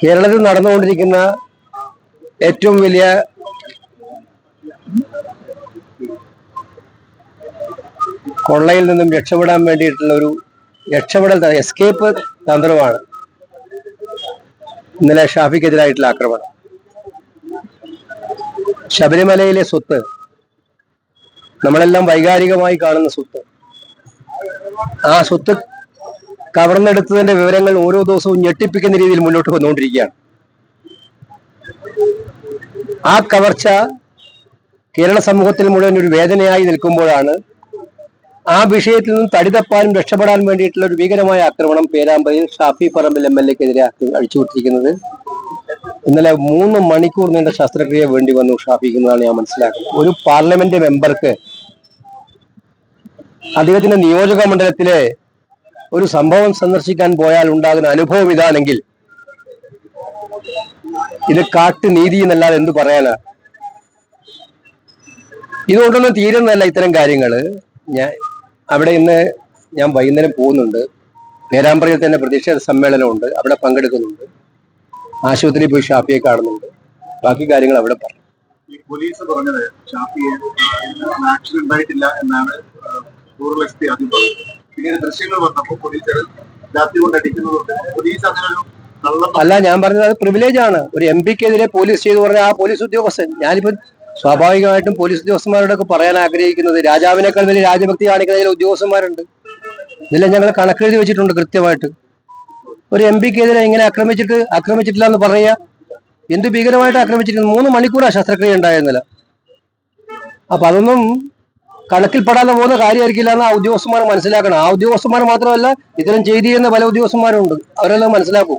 കേരളത്തിൽ നടന്നുകൊണ്ടിരിക്കുന്ന ഏറ്റവും വലിയ കൊള്ളയിൽ നിന്നും രക്ഷപ്പെടാൻ വേണ്ടിയിട്ടുള്ള ഒരു രക്ഷപ്പെടൽ എസ്കേപ്പ് തന്ത്രമാണ്. ഇന്നലെ ഷാഫിക്കെതിരായിട്ടുള്ള ആക്രമണം. ശബരിമലയിലെ സ്വത്ത് നമ്മളെല്ലാം വൈകാരികമായി കാണുന്ന സ്വത്ത് ആ സ്വത്ത് കവർന്നെടുത്തതിന്റെ വിവരങ്ങൾ ഓരോ ദിവസവും ഞെട്ടിപ്പിക്കുന്ന രീതിയിൽ മുന്നോട്ട് വന്നുകൊണ്ടിരിക്കുകയാണ്. ആ കവർച്ച കേരള സമൂഹത്തിൽ മുഴുവൻ ഒരു വേദനയായി നിൽക്കുമ്പോഴാണ് ആ വിഷയത്തിൽ നിന്നും തടിതപ്പാനും രക്ഷപ്പെടാൻ വേണ്ടിയിട്ടുള്ള ഒരു ഭീകരമായ ആക്രമണം പേരാമ്പ്രയിൽ ഷാഫി പറമ്പിൽ എം എൽ എക്കെതിരെ അഴിച്ചുവിട്ടിരിക്കുന്നത് ഇന്നലെ മൂന്ന് മണിക്കൂർ നീണ്ട ശസ്ത്രക്രിയ വേണ്ടി വന്നു ഷാഫിക്കുന്നതാണ് ഞാൻ മനസ്സിലാക്കുന്നത്. ഒരു പാർലമെന്റ് മെമ്പർക്ക് അദ്ദേഹത്തിന്റെ നിയോജക മണ്ഡലത്തിലെ ഒരു സംഭവം സന്ദർശിക്കാൻ പോയാൽ ഉണ്ടാകുന്ന അനുഭവം ഇതാണെങ്കിൽ ഇത് കാട്ടു നീതി എന്നല്ലാതെ എന്ത് പറയാനാ? ഇതുകൊണ്ടൊന്നും തീരുന്നതല്ല ഇത്തരം കാര്യങ്ങൾ. ഞാൻ അവിടെ ഇന്ന് ഞാൻ വൈകുന്നേരം പോകുന്നുണ്ട്. പേരാമ്പ്രയിൽ തന്നെ പ്രതിഷേധ സമ്മേളനമുണ്ട്. അവിടെ പങ്കെടുക്കുന്നുണ്ട്. ആശുപത്രിയിൽ പോയി ഷാപ്പിയെ കാണുന്നുണ്ട്. ബാക്കി കാര്യങ്ങൾ അവിടെ പറഞ്ഞു പോലീസ് പറഞ്ഞത് ഉണ്ടായിട്ടില്ല എന്നാണ് പറഞ്ഞത് പിന്നീട് ദൃശ്യങ്ങൾ വന്നപ്പോൾ പോലീസ് ലാത്തി കൊണ്ട് അടിക്കുന്നതുകൊണ്ട് പോലീസ് അങ്ങനെ ഒരു അല്ല ഞാൻ പറഞ്ഞത് അത് പ്രിവിലേജ് ആണ്. ഒരു എം പിക്കെതിരെ പോലീസ് ചെയ്തു പറഞ്ഞ ആ പോലീസ് ഉദ്യോഗസ്ഥൻ ഞാനിപ്പോ സ്വാഭാവികമായിട്ടും പോലീസ് ഉദ്യോഗസ്ഥന്മാരോടൊക്കെ പറയാൻ ആഗ്രഹിക്കുന്നത് രാജാവിനേക്കാൾ വലിയ രാജഭക്തി കാണിക്കുന്ന ഉദ്യോഗസ്ഥന്മാരുണ്ട്. ഇതെല്ലാം ഞങ്ങൾ കണക്കെഴുതി വെച്ചിട്ടുണ്ട് കൃത്യമായിട്ട്. ഒരു എം പിക്കെതിരെ ഇങ്ങനെ ആക്രമിച്ചിട്ട് ആക്രമിച്ചിട്ടില്ല എന്ന് പറയുക എന്ത് ഭീകരമായിട്ട് ആക്രമിച്ചിരിക്കുന്നു മൂന്ന് മണിക്കൂറാണ് ശസ്ത്രക്രിയ ഉണ്ടായിരുന്നില്ല. അപ്പൊ അതൊന്നും കണക്കിൽപ്പെടാതെ പോകുന്ന കാര്യമായിരിക്കില്ല എന്ന് ആ ഉദ്യോഗസ്ഥന്മാർ മനസ്സിലാക്കണം. ആ ഉദ്യോഗസ്ഥന്മാർ മാത്രമല്ല ഇത്തരം ചെയ്തി ചെയ്യുന്ന പല ഉദ്യോഗസ്ഥന്മാരുണ്ട്. അവരെല്ലാം മനസ്സിലാക്കും.